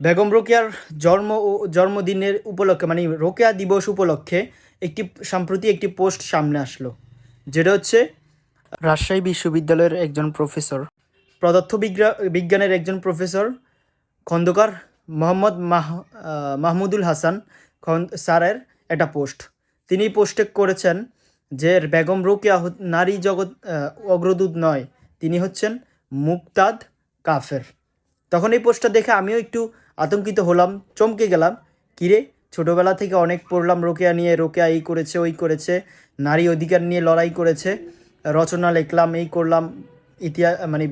বেগম রোকেয়ার জন্ম ও জন্মদিনের উপলক্ষে মানে রোকেয়া দিবস উপলক্ষে একটি সম্প্রতি একটি পোস্ট সামনে আসলো, যেটা হচ্ছে, রাজশাহী বিশ্ববিদ্যালয়ের একজন প্রফেসর পদার্থ বিজ্ঞা বিজ্ঞানের একজন প্রফেসর, খন্দকার মোহাম্মদ মাহ মাহমুদুল হাসান স্যারের একটা পোস্ট। তিনি পোস্টে করেছেন যে, বেগম রোকেয়া নারী জগৎ অগ্রদূত নয়, তিনি হচ্ছেন মুক্তাদ কাফের। তখন এই পোস্টটা দেখে আমিও একটু আতঙ্কিত হলাম, চমকে গেলাম। কিরে, ছোটোবেলা থেকে অনেক পড়লাম, রোকেয়া নিয়ে, রোকেয়া এই করেছে, ওই করেছে, নারী অধিকার নিয়ে লড়াই করেছে, রচনা লিখলাম, এই করলাম, ইতিহাস মানে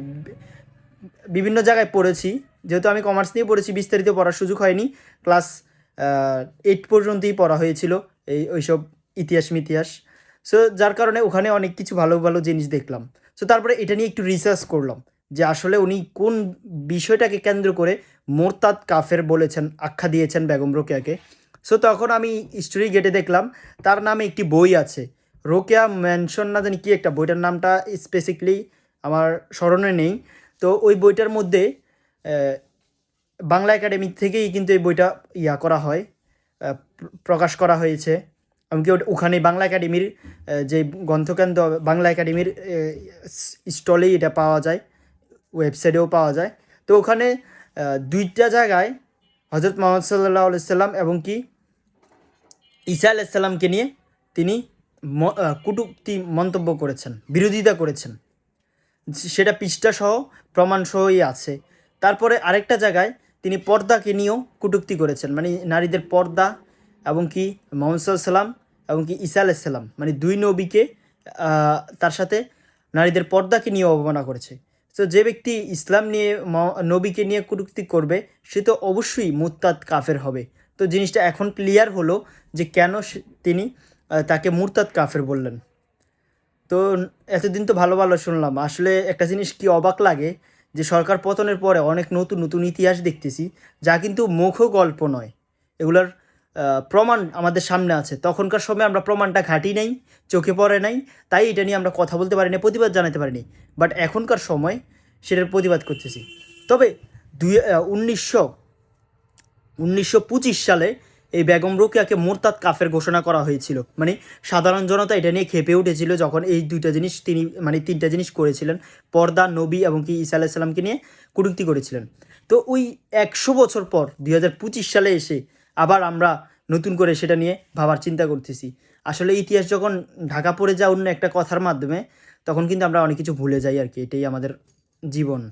বিভিন্ন জায়গায় পড়েছি, যেহেতু আমি কমার্স নিয়ে পড়েছি, বিস্তারিত পড়ার সুযোগ হয়নি, ক্লাস এইট পর্যন্তই পড়া হয়েছিল, এই ওইসব ইতিহাস মিতিহাস। সো যার কারণে ওখানে অনেক কিছু ভালো ভালো জিনিস দেখলাম। সো তারপরে এটা নিয়ে একটু রিসার্চ করলাম। যে আসলে উনি কোন বিষয়টাকে কেন্দ্র করে মোরতাদ কাফের বলেছেন, আখ্যা দিয়েছেন বেগম রোকেয়াকে। সো তখন আমি স্টোরি গেটে দেখলাম, তার নামে একটি বই আছে। রোকেয়া ম্যানশন না জানি কি একটা, বইটার নামটা স্পেসিকলি আমার স্মরণে নেই। তো ওই বইটার মধ্যে বাংলা একাডেমি থেকেই কিন্তু এই বইটা ইয়া করা হয় প্রকাশ করা হয়েছে। এমনকি ওখানে বাংলা একাডেমির যে গ্রন্থকেন্দ্র, বাংলা একাডেমির স্টলেই এটা পাওয়া যায়। ওয়েবসাইটেও পাওয়া যায়। তো ওখানে দুইটা জায়গায় হজরত মোহাম্মদ সাল্লাহ সাল্লাম এবং কি ঈসা আলাইসাল্লামকে নিয়ে তিনি আহ, মন্তব্য করেছেন বিরোধিতা করেছেন। সেটা পৃষ্ঠা সহ প্রমাণ আছে। তারপরে আরেকটা জায়গায় তিনি পর্দাকে নিয়েও কটূক্তি করেছেন মানে নারীদের পর্দা এবং কি মোহাম্মদ সাল্লাম এবং কি ঈসা আলাইসাল্লাম মানে দুই নবীকে তার সাথে নারীদের পর্দাকে নিয়ে অবমাননা করেছে। তো যে ব্যক্তি ইসলাম নিয়ে নবীকে নিয়ে কটূক্তি করবে, সে তো অবশ্যই মুরতাদ কাফের হবে। তো জিনিসটা এখন ক্লিয়ার হলো যে কেন তিনি তাকে মুরতাদ কাফের বললেন। তো এতদিন তো ভালো ভালো শুনলাম। আসলে একটা জিনিস কি অবাক লাগে যে সরকার পতনের পরে অনেক নতুন নতুন ইতিহাস দেখতেছি, যা কিন্তু মুখ গল্প নয়। এগুলার প্রমাণ আমাদের সামনে আছে। তখনকার সময় আমরা প্রমাণটা ঘাঁটি নাই, চোখে পড়ে নাই, তাই এটা নিয়ে আমরা কথা বলতে পারিনি, প্রতিবাদ জানাতে পারিনি। বাট এখনকার সময় সেটার প্রতিবাদ করতেছি। তবে দুই উনিশশো উনিশশো সালে এই বেগম রোকেয়াকে মোরতাদ কাফের ঘোষণা করা হয়েছিল। মানে সাধারণ জনতা এটা নিয়ে খেপে উঠেছিল যখন এই দুইটা জিনিস তিনি মানে তিনটা জিনিস করেছিলেন, পর্দা, নবী এবং কি ঈসা আলাইসাল্লামকে নিয়ে কটূক্তি করেছিলেন। তো ওই একশো বছর পর, দুই হাজার পঁচিশ সালে এসে আবার আমরা নতুন করে সেটা নিয়ে ভাবার চিন্তা করতেছি। আসলে ইতিহাস যখন ঢাকা পড়ে যায় অন্য একটা কথার মাধ্যমে, তখন কিন্তু আমরা অনেক কিছু ভুলে যাই আর কি। এটাই আমাদের জীবন।